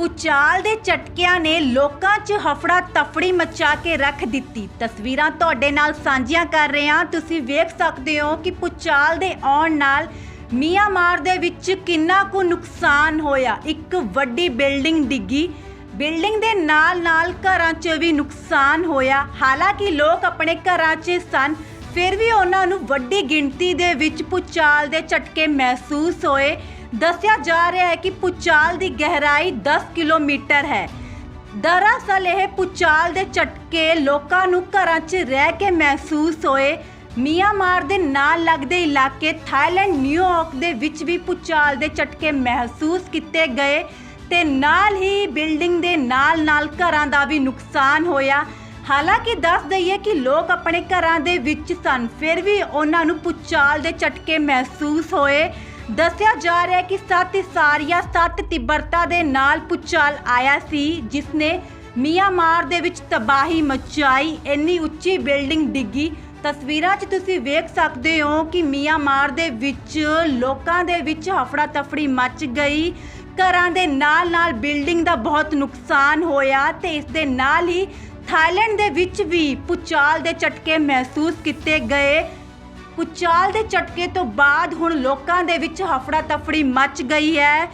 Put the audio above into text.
ਭੂਚਾਲ ਦੇ ਝਟਕਿਆਂ ਨੇ ਲੋਕਾਂ 'ਚ ਹਫੜਾ ਤਫੜੀ ਮਚਾ ਕੇ ਰੱਖ ਦਿੱਤੀ। ਤਸਵੀਰਾਂ ਤੁਹਾਡੇ ਨਾਲ ਸਾਂਝੀਆਂ ਕਰ ਰਹੇ ਹਾਂ। ਤੁਸੀਂ ਵੇਖ ਸਕਦੇ ਹੋ ਕਿ ਭੂਚਾਲ ਦੇ ਆਉਣ ਨਾਲ ਮੀਆਂਮਾਰ ਦੇ ਵਿੱਚ ਕਿੰਨਾ ਕੁ ਨੁਕਸਾਨ ਹੋਇਆ। ਇੱਕ ਵੱਡੀ ਬਿਲਡਿੰਗ ਡਿੱਗੀ। ਬਿਲਡਿੰਗ ਦੇ ਨਾਲ-ਨਾਲ ਘਰਾਂ 'ਚ ਵੀ ਨੁਕਸਾਨ ਹੋਇਆ। ਹਾਲਾਂਕਿ ਲੋਕ ਆਪਣੇ ਘਰਾਂ 'ਚ ਸਨ, ਫਿਰ ਵੀ ਉਹਨਾਂ ਨੂੰ ਵੱਡੀ ਗਿਣਤੀ ਦੇ ਵਿੱਚ ਭੂਚਾਲ ਦੇ ਝਟਕੇ ਮਹਿਸੂਸ ਹੋਏ। ਦੱਸਿਆ ਜਾ ਰਿਹਾ ਹੈ ਕਿ ਭੂਚਾਲ ਦੀ ਗਹਿਰਾਈ 10 ਕਿਲੋਮੀਟਰ ਹੈ। ਦਰਅਸਲ ਇਹ ਭੂਚਾਲ ਦੇ ਝਟਕੇ ਲੋਕਾਂ ਨੂੰ ਘਰਾਂ 'ਚ ਰਹਿ ਕੇ ਮਹਿਸੂਸ ਹੋਏ। ਮਿਆਂਮਾਰ ਦੇ ਨਾਲ ਲੱਗਦੇ ਇਲਾਕੇ ਥਾਈਲੈਂਡ ਨਿਊਯਾਰਕ ਦੇ ਵਿੱਚ ਵੀ ਭੂਚਾਲ ਦੇ ਝਟਕੇ ਮਹਿਸੂਸ ਕੀਤੇ ਗਏ ਤੇ ਨਾਲ ਹੀ ਬਿਲਡਿੰਗ ਦੇ ਨਾਲ-ਨਾਲ ਘਰਾਂ ਦਾ ਵੀ ਨੁਕਸਾਨ ਹੋਇਆ। ਹਾਲਾਂਕਿ ਦੱਸ ਦਈਏ ਕਿ ਲੋਕ ਆਪਣੇ ਘਰਾਂ ਦੇ ਵਿੱਚ ਸਨ, ਫਿਰ ਵੀ ਉਹਨਾਂ ਨੂੰ ਭੂਚਾਲ ਦੇ ਝਟਕੇ ਮਹਿਸੂਸ ਹੋਏ। ਦੱਸਿਆ ਜਾ ਰਿਹਾ ਹੈ ਕਿ ਸੱਤ ਸਾਰੀਆਂ ਸੱਤ ਤੀਬਰਤਾ ਦੇ ਨਾਲ ਭੂਚਾਲ ਆਇਆ ਸੀ ਜਿਸ ਨੇ ਮਿਆਂਮਾਰ ਦੇ ਵਿੱਚ ਤਬਾਹੀ ਮਚਾਈ। ਇੰਨੀ ਉੱਚੀ ਬਿਲਡਿੰਗ ਡਿੱਗੀ। ਤਸਵੀਰਾਂ 'ਚ ਤੁਸੀਂ ਵੇਖ ਸਕਦੇ ਹੋ ਕਿ ਮਿਆਂਮਾਰ ਦੇ ਵਿੱਚ ਲੋਕਾਂ ਦੇ ਵਿੱਚ ਹਫੜਾ ਤਫੜੀ ਮਚ ਗਈ। ਘਰਾਂ ਦੇ ਨਾਲ-ਨਾਲ ਬਿਲਡਿੰਗ ਦਾ ਬਹੁਤ ਨੁਕਸਾਨ ਹੋਇਆ ਤੇ ਇਸ ਦੇ ਨਾਲ ਹੀ ਥਾਈਲੈਂਡ ਦੇ ਵਿੱਚ ਵੀ ਭੂਚਾਲ ਦੇ ਝਟਕੇ ਮਹਿਸੂਸ ਕੀਤੇ ਗਏ। ਭੂਚਾਲ ਦੇ ਝਟਕੇ ਤੋਂ ਬਾਅਦ ਹੁਣ ਲੋਕਾਂ ਦੇ ਵਿੱਚ ਹਫੜਾ ਤਫੜੀ ਮਚ ਗਈ ਹੈ।